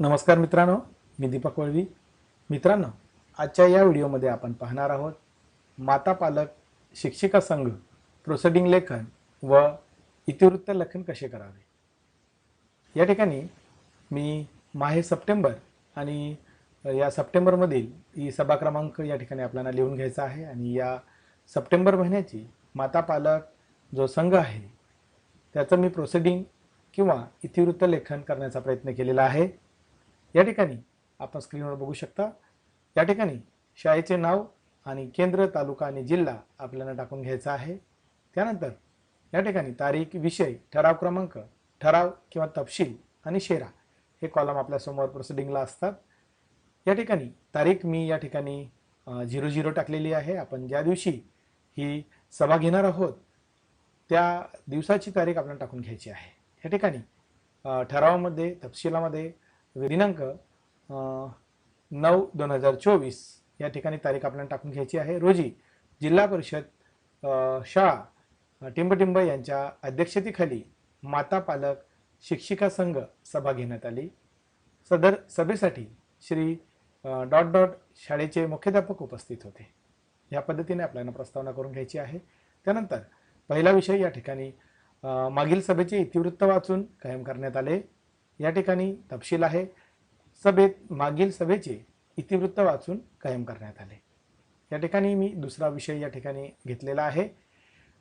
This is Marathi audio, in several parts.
नमस्कार मित्रांनो मी दीपक वळवी. मित्रांनो आजच्या या व्हिडिओमध्ये आपण पाहणार आहोत माता पालक शिक्षिका संघ प्रोसेडिंग लेखन व इतिवृत्त लेखन कसे करावे? या ठिकाणी मी माहे सप्टेंबर आणि या सप्टेंबरमधील ही सभा क्रमांक या ठिकाणी आपल्याला लिहून घ्यायचा आहे आणि या सप्टेंबर महिन्याची माता पालक जो संघ आहे त्याचं मी प्रोसेडिंग किंवा इतिवृत्त लेखन करण्याचा प्रयत्न केलेला आहे. या ठिकाणी आपण स्क्रीनवर बघू शकता. या ठिकाणी शाळेचे नाव आणि केंद्र तालुका आणि जिल्हा आपल्याला टाकून घ्यायचा आहे. त्यानंतर या ठिकाणी तारीख विषय ठराव क्रमांक ठराव किंवा तपशील आणि शेरा हे कॉलम आपल्यासमोर प्रोसिडिंगला असतात. या ठिकाणी तारीख मी या ठिकाणी झिरो झिरो टाकलेली आहे. आपण ज्या दिवशी ही सभा घेणार आहोत त्या दिवसाची तारीख आपल्याला टाकून घ्यायची आहे. या ठिकाणी ठरावामध्ये तपशिलामध्ये म्हणजे दिनांक नऊ दोन हजार चोवीस या ठिकाणी तारीख आपल्याला टाकून घ्यायची आहे. रोजी जिल्हा परिषद शाळा टिंबटिंब यांच्या अध्यक्षतेखाली माता पालक शिक्षिका संघ सभा घेण्यात आली. सदर सभेसाठी श्री डॉट डॉट शाळेचे मुख्याध्यापक उपस्थित होते. या पद्धतीने आपल्याला प्रस्तावना करून घ्यायची आहे. त्यानंतर पहिला विषय या ठिकाणी मागील सभेचे इतिवृत्त वाचून कायम करण्यात आले. या ठिकाणी तपशील आहे. सभेत मागील सभेचे इतिवृत्त वाचून कायम करण्यात आले. या ठिकाणी मी दुसरा विषय या ठिकाणी घेतलेला आहे.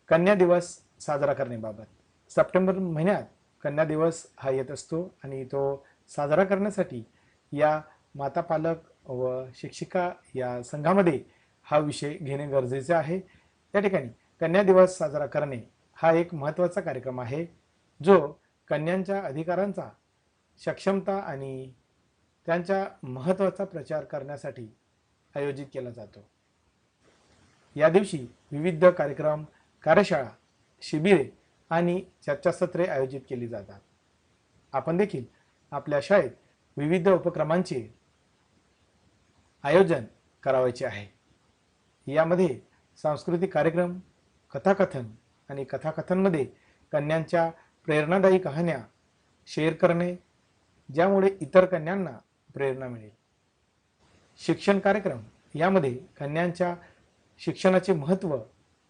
कन्या दिवस साजरा करण्याबाबत. सप्टेंबर महिन्यात कन्या दिवस हा येत असतो आणि तो साजरा करण्यासाठी या माता पालक व शिक्षिका या संघामध्ये हा विषय घेणे गरजेचे आहे. या ठिकाणी कन्या दिवस साजरा करणे हा एक महत्त्वाचा कार्यक्रम आहे जो कन्यांच्या अधिकारांचा सक्षमता आणि त्यांच्या महत्त्वाचा प्रचार करण्यासाठी आयोजित केला जातो. या दिवशी विविध कार्यक्रम कार्यशाळा शिबिरे आणि चर्चासत्रे आयोजित केली जातात. आपण देखील आपल्या शाळेत विविध उपक्रमांचे आयोजन करावायचे आहे. यामध्ये सांस्कृतिक कार्यक्रम कथाकथन आणि कथाकथनमध्ये कन्यांच्या प्रेरणादायी कहाण्या शेअर करणे ज्यामुळे इतर कन्यांना प्रेरणा मिळेल. शिक्षण कार्यक्रम यामध्ये कन्यांच्या शिक्षणाचे महत्त्व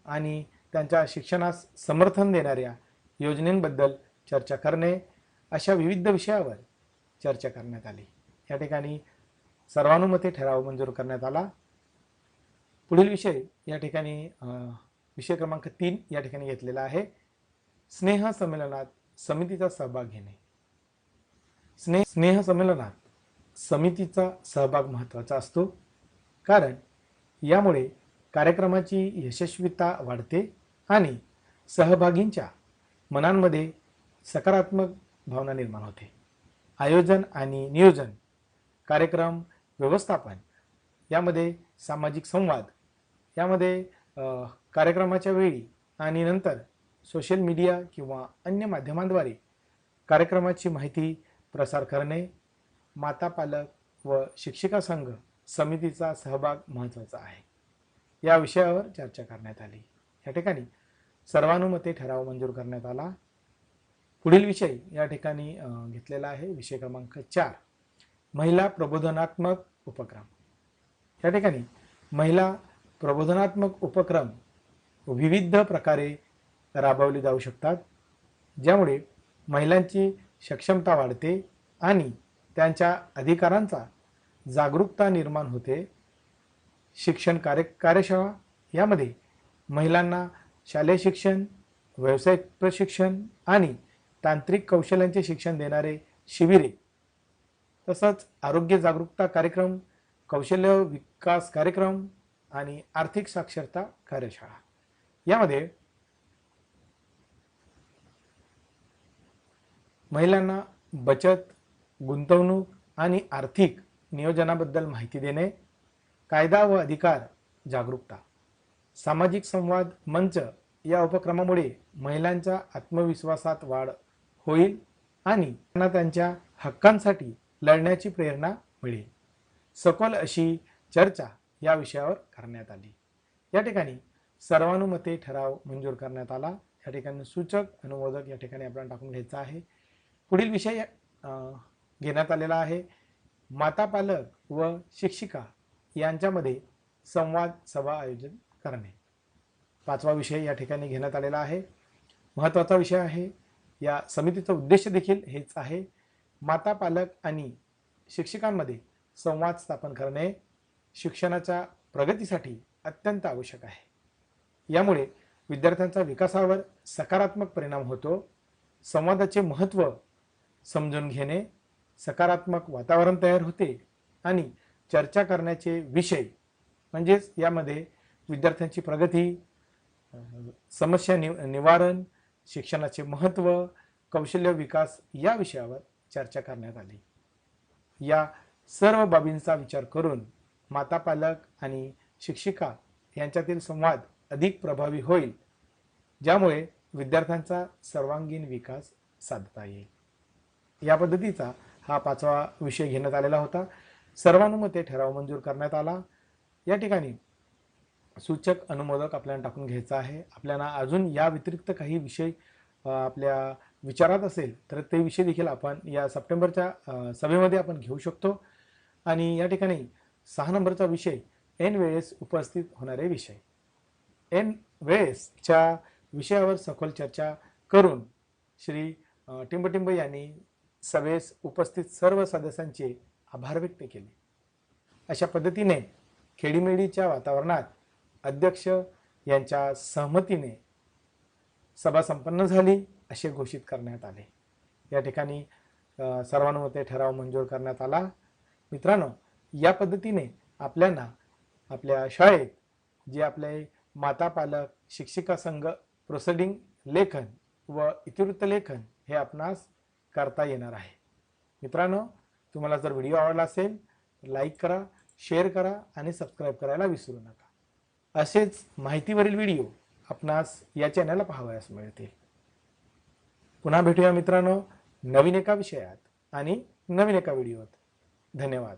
आणि त्यांच्या शिक्षणास समर्थन देणाऱ्या योजनेंबद्दल चर्चा करणे अशा विविध विषयावर चर्चा करण्यात आली. या ठिकाणी सर्वानुमते ठराव मंजूर करण्यात आला. पुढील विषय या ठिकाणी विषय क्रमांक तीन या ठिकाणी घेतलेला आहे. स्नेह संमेलनात समितीचा सहभाग घेणे. स्नेह स्नेह संमेलनात समितीचा सहभाग महत्त्वाचा असतो. कारण यामुळे कार्यक्रमाची यशस्वीता वाढते आणि सहभागींच्या मनांमध्ये सकारात्मक भावना निर्माण होते. आयोजन आणि नियोजन कार्यक्रम व्यवस्थापन यामध्ये सामाजिक संवाद यामध्ये कार्यक्रमाच्या वेळी आणि नंतर सोशल मीडिया किंवा अन्य माध्यमांद्वारे कार्यक्रमाची माहिती प्रसार करणे माता पालक व शिक्षिका संघ समितीचा सहभाग महत्त्वाचा आहे. या विषयावर चर्चा करण्यात आली. या ठिकाणी सर्वानुमते ठराव मंजूर करण्यात आला. पुढील विषय या ठिकाणी घेतलेला आहे. विषय क्रमांक चार महिला प्रबोधनात्मक उपक्रम. या ठिकाणी महिला प्रबोधनात्मक उपक्रम विविध प्रकारे राबवले जाऊ शकतात. ज्यामुळे महिलांची सक्षमता वाढते आणि त्यांच्या अधिकारांचा जागरूकता निर्माण होते. शिक्षण कार्य कार्यशाळा यामध्ये महिलांना शालेय शिक्षण व्यावसायिक प्रशिक्षण आणि तांत्रिक कौशल्यांचे शिक्षण देणारे शिबिरे तसंच आरोग्य जागरूकता कार्यक्रम कौशल्य विकास कार्यक्रम आणि आर्थिक साक्षरता कार्यशाळा यामध्ये महिलांना बचत गुंतवणूक आणि आर्थिक नियोजनाबद्दल माहिती देणे कायदा व अधिकार जागरूकता. सामाजिक संवाद मंच या उपक्रमामुळे महिलांच्या आत्मविश्वासात वाढ होईल आणि त्यांना त्यांच्या हक्कांसाठी लढण्याची प्रेरणा मिळेल. सखोल अशी चर्चा या विषयावर करण्यात आली. या ठिकाणी सर्वानुमते ठराव मंजूर करण्यात आला. या ठिकाणी सूचक अनुमोदक या ठिकाणी आपण टाकून घ्यायचा आहे. पुढील विषय घेण्यात आलेला आहे. माता पालक व शिक्षिका यांच्यामध्ये संवाद सभा आयोजन करणे. पाचवा विषय या ठिकाणी घेण्यात आलेला आहे. महत्त्वाचा विषय आहे. या समितीचा उद्देश देखील हेच आहे. माता पालक आणि शिक्षकांमध्ये संवाद स्थापन करणे शिक्षणाच्या प्रगतीसाठी अत्यंत आवश्यक आहे. यामुळे विद्यार्थ्यांचा विकासावर सकारात्मक परिणाम होतो. संवादाचे महत्त्व समजून घेणे सकारात्मक वातावरण तयार होते आणि चर्चा करण्याचे विषय म्हणजेच यामध्ये विद्यार्थ्यांची प्रगती समस्या नि निवारण शिक्षणाचे महत्त्व कौशल्य विकास या विषयावर चर्चा करण्यात आली. या सर्व बाबींचा विचार करून माता पालक आणि शिक्षिका यांच्यातील संवाद अधिक प्रभावी होईल ज्यामुळे विद्यार्थ्यांचा सर्वांगीण विकास साधता येईल. या पद्धतीचा हा पाचवा विषय घेण्यात आलेला होता. सर्वानुमते ठराव मंजूर करण्यात आला. या ठिकाणी सूचक अनुमोदक आपल्याला टाकून घ्यायचा आहे. आपल्याला अजून या व्यतिरिक्त काही विषय आपल्या विचारात असेल तर ते विषय देखील आपण या सप्टेंबरच्या सभेमध्ये आपण घेऊ शकतो. आणि या ठिकाणी सहा नंबरचा विषय एन वेळेस उपस्थित होणारे विषय एन वेळेसच्या विषयावर सखोल चर्चा करून श्री अ, टिंबटिंब यांनी सभेस उपस्थित सर्व सदस्यांचे आभार व्यक्त केले. अशा पद्धतीने खेडीमेडीच्या वातावरणात अध्यक्ष यांच्या सहमतीने सभा संपन्न झाली असे घोषित करण्यात आले. या ठिकाणी सर्वानुमते ठराव मंजूर करण्यात आला. मित्रांनो या पद्धतीने आपल्याला आपल्या शाळेत जे आपले माता पालक शिक्षिका संघ प्रोसेडिंग लेखन व इतिवृत्त लेखन हे आपणास करता येणार आहे. मित्रांनो तुम्हाला जर व्हिडिओ आवडला असेल लाईक करा शेअर करा आणि सबस्क्राईब करायला विसरू नका. असेच माहितीवरील व्हिडिओ आपणास या चॅनलला पाहावयास मिळतील. पुन्हा भेटूया मित्रांनो नवीन एका विषयात आणि नवीन एका व्हिडिओत. धन्यवाद.